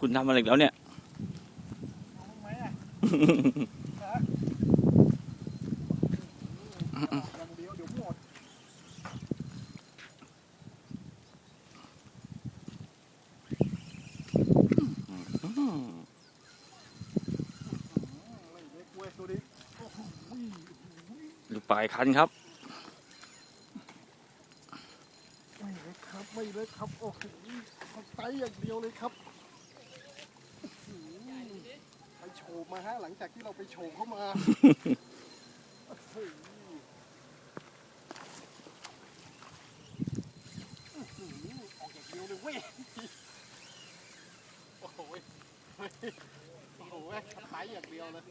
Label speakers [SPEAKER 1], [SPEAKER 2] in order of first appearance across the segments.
[SPEAKER 1] คุณทำอะไรแล้วเนี่ย
[SPEAKER 2] หมอะฮะอย่างเดียวเดี๋ยวหมดไม่เล็กเว้ยตัวนี้โอ้โห
[SPEAKER 1] ลูกปลายคันครับ
[SPEAKER 2] ไม่เล็กครับ ไม่เล็กครับ โอ้โหเอาไตอย่างเดียวเลยครับอื้อหือไปโฉบ มาฮะหลังจากที่เราไปโฉบเข้ามาโอ้โหอื้อหือออกอย่างเดียวเลยเว้ยโอ้โหเว้ยโอ้โหเว้ยไตอย่างเดียวเลย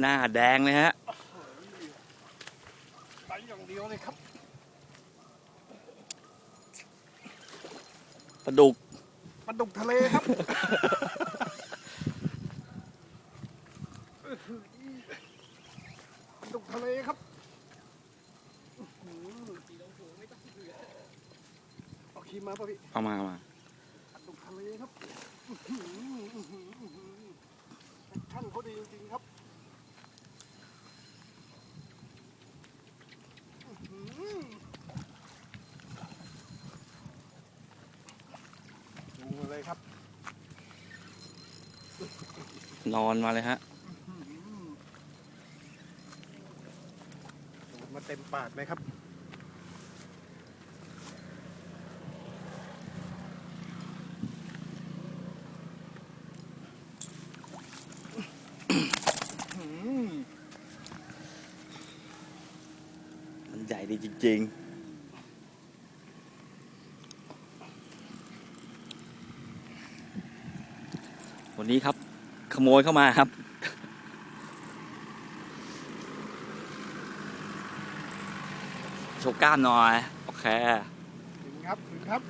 [SPEAKER 1] หน้าแดงเลยฮะ
[SPEAKER 2] ไตอย่างเดียวเลยครับ
[SPEAKER 1] ลาดุก
[SPEAKER 2] ปลาดุกทะเลครับ ปลาดุกทะเลครับอื้อหือเอาครีมมาป่ะพี่
[SPEAKER 1] เอามาเอามา
[SPEAKER 2] ปลาดุกทะเลครับอื้อหืออื้อหืออื้อหือแอคชั่นเขาดีจริงๆครับอื้อหือดูมาเลย ครับ
[SPEAKER 1] นอนมาเลยฮะ
[SPEAKER 2] ดูดมาเต็มปากเลยครับ
[SPEAKER 1] มันใหญ่ดีจริง ๆ วันนี้ครับ ขโมยเข้ามาครับ โชว์กล้ามหน่อย โอเค
[SPEAKER 2] ถึงครับ ถึงครับ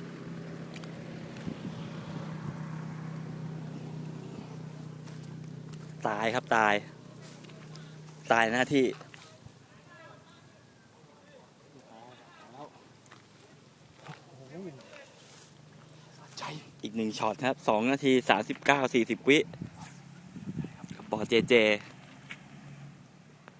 [SPEAKER 1] ตายครับตาย ตายหน้าที่
[SPEAKER 2] แล้วโอ้โหสะใจ
[SPEAKER 1] อีกหนึ่งช็อตครับสองนาทีสามสิบเก้าสี่สิบวิปอเจเจ